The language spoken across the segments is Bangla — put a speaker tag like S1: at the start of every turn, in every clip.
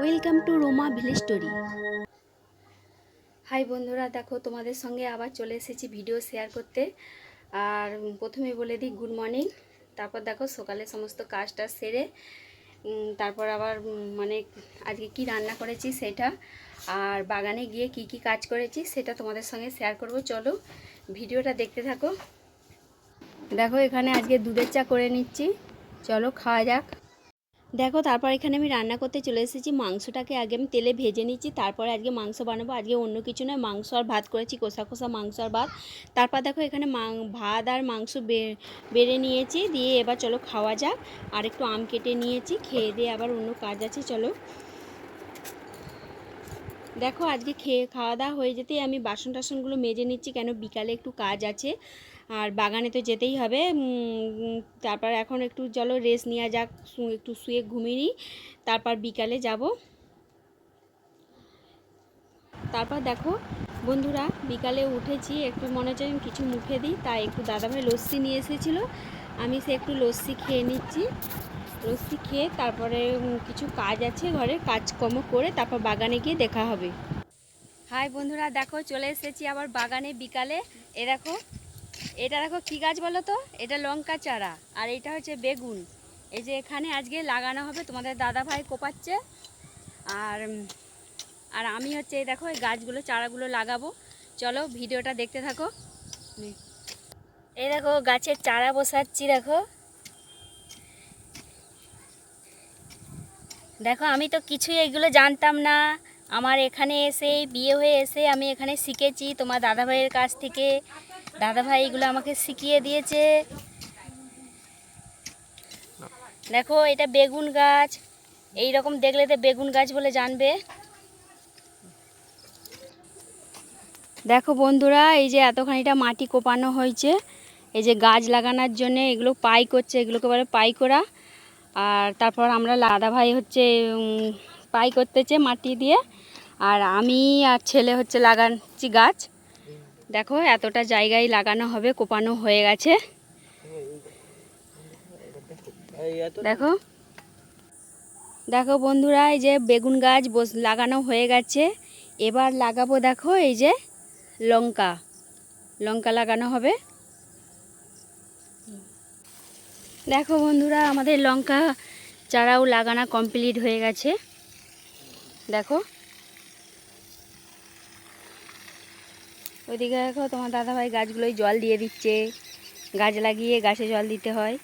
S1: Welcome to Roma village story. Hi বন্ধুরা, দেখো তোমাদের সঙ্গে আবার চলে এসেছি ভিডিও শেয়ার করতে। আর প্রথমে বলে দিই গুড মর্নিং তারপর দেখো সকালে সমস্ত কাজটা সেরে তারপর আবার মানে আজকে কি রান্না করেছি সেটা, আর বাগানে গিয়ে কি কি কাজ করেছি সেটা তোমাদের সঙ্গে শেয়ার করব। চলো ভিডিওটা দেখতে থাকো। দেখো এখানে আজকে দুধের চা করে নিচ্ছি। চলো খাওয়া যাক। দেখো, তারপর এখানে আমি রান্না করতে চলে এসেছি। মাংসটাকে আগে আমি তেলে ভেজে নিচ্ছি, তারপরে আজকে মাংস বানাবো। আজকে অন্য কিছু নয়, মাংস আর ভাত করেছি, কষা কষা মাংস আর ভাত। তারপর দেখো, এখানে ভাত আর মাংস বেড়ে নিয়েছি, দিয়ে এবার চলো খাওয়া যাক। আর একটু আম কেটে নিয়েছি, খেয়ে দিয়ে আবার অন্য কাজ আছে, চলো। দেখো, আজকে খেয়ে খাওয়া দাওয়া হয়ে যেতেই আমি বাসন টাসনগুলো মেজে নিচ্ছি, কেন বিকালে একটু কাজ আছে। আর বাগানে তো যেতেই হবে। তারপর এখন একটু চলো রেস্ট নেওয়া যাক একটু শুয়ে ঘুমিয়ে নিই, তারপর বিকালে যাব। তারপর দেখো, বন্ধুরা, বিকালে উঠেছি, একটু মনে হচ্ছে আমি কিছু মুখে দিই, তাই একটু দাদাভাই লস্যি নিয়ে এসেছিল, আমি সে একটু লস্যি খেয়ে নিচ্ছি। লস্যি খেয়ে তারপরে কিছু কাজ আছে ঘরে কাজকর্ম করে তারপর বাগানে গিয়ে দেখা হবে। হাই বন্ধুরা, দেখো চলে এসেছি আবার বাগানে বিকালে। এ দেখো, এটা দেখো কী গাছ বলো তো? এটা লঙ্কা চারা আর এটা হচ্ছে বেগুন। এই যে এখানে আজকে লাগানো হবে, তোমাদের দাদা ভাই কোপাচ্ছে। আর আর আমি হচ্ছে এই দেখো এই গাছগুলো, চারাগুলো লাগাবো। চলো ভিডিওটা দেখতে থাকো। এই দেখো গাছের চারা বসাচ্ছি, দেখো। দেখো, আমি তো কিছুই এগুলো জানতাম না। আমার এখানে এসে, বিয়ে হয়ে এসে আমি এখানে শিখেছি তোমার দাদাভাইয়ের কাছ থেকে। দাদাভাই এগুলো আমাকে শিখিয়ে দিয়েছে। দেখো, এটা বেগুন গাছ। এই রকম দেখলে তো বেগুন গাছ বলে জানবে। দেখো বন্ধুরা, এই যে এতখানিটা মাটি কোপানো হয়েছে। এই যে গাছ লাগানোর জন্য এগুলো পাই করছে, এগুলোকে বলে পাই করা আর তারপর আমরা লাদা ভাই হচ্ছে পাই করতেছে মাটি দিয়ে। আর আমি আর ছেলে হচ্ছে লাগাচ্ছি গাছ। দেখো এতটা জায়গায় লাগানো হবে, কোপানো হয়ে গেছে। দেখো। দেখো বন্ধুরা, এই যে বেগুন গাছ লাগানো হয়ে গেছে। এবার লাগাবো দেখো এই যে লঙ্কা। লঙ্কা লাগানো হবে। দেখো বন্ধুরা, আমাদের লঙ্কা চারাও লাগানো কমপ্লিট হয়ে গেছে। দেখো। ওইদিকে দেখো, তোমার দাদাভাই গাছগুলোই জল দিয়ে দিচ্ছে। গাছ লাগিয়ে গাছে জল দিতে হয়।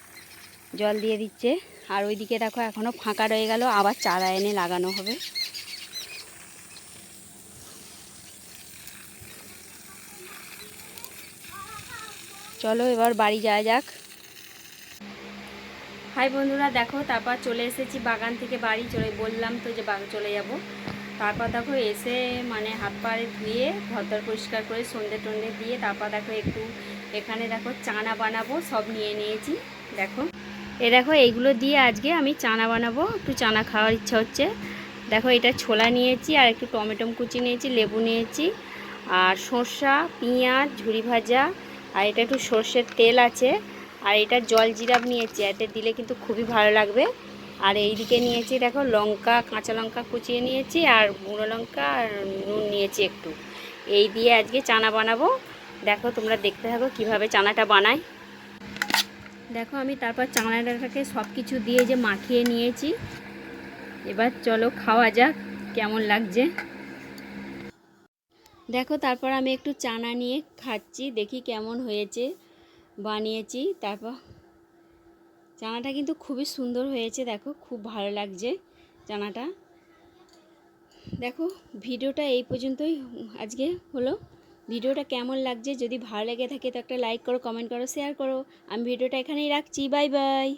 S1: জল দিয়ে দিচ্ছে। আর ওইদিকে দেখো এখনও ফাঁকা রয়ে গেল। আবার চারা এনে লাগানো হবে। চলো এবার বাড়ি যাওয়া যাক। হাই বন্ধুরা, দেখো, তারপর চলে এসেছি বাগান থেকে বাড়ি। চলে বললাম তো যে বাগান চলে যাব। তারপর দেখো, এসে মানে হাত পাড়ে ধুয়ে ঘরদর পরিষ্কার করে সন্ধে টন্ধে দিয়ে তারপর দেখো একটু এখানে দেখো চানা বানাবো, সব নিয়ে নিয়েছি। দেখো, এ দেখো, এইগুলো দিয়ে আজকে আমি চানা বানাবো। একটু চানা খাওয়ার ইচ্ছা হচ্ছে। দেখো, এটা ছোলা নিয়েছি আর একটু টমেটো কুচি নিয়েছি, লেবু নিয়েছি আর সর্ষা, পেঁয়াজ, ঝুড়ি ভাজা আর এটা একটু সর্ষের তেল আছে। আর এটা জল জিরাব নিয়েছি এতে দিলে কিন্তু খুবই ভালো লাগবে। আর এইদিকে নিয়েছি, দেখো, লঙ্কা, কাঁচা লঙ্কা কুচিয়ে নিয়েছি, আর গুঁড়ো লঙ্কা আর নুন নিয়েছি একটু। এই দিয়ে আজকে চানা বানাবো। দেখো, তোমরা দেখতে থাকো কীভাবে চানাটা বানাই দেখো, আমি তারপর চানাটাকে সব কিছু দিয়ে যে মাখিয়ে নিয়েছি। এবার চলো খাওয়া যাক, কেমন লাগছে। দেখো, তারপর আমি একটু চানা নিয়ে খাচ্ছি, দেখি কেমন হয়েছে। বানিয়েছি। তারপর চানাটা কিন্তু খুবই সুন্দর হয়েছে, দেখো, খুব ভালো লাগছে চানাটা। দেখো, ভিডিওটা এই পর্যন্তই, আজকে হলো। ভিডিওটা কেমন লাগছে যদি ভালো লেগে থাকে তো একটা লাইক করো কমেন্ট করো শেয়ার করো। আমি ভিডিওটা এখানেই রাখছি বাই বাই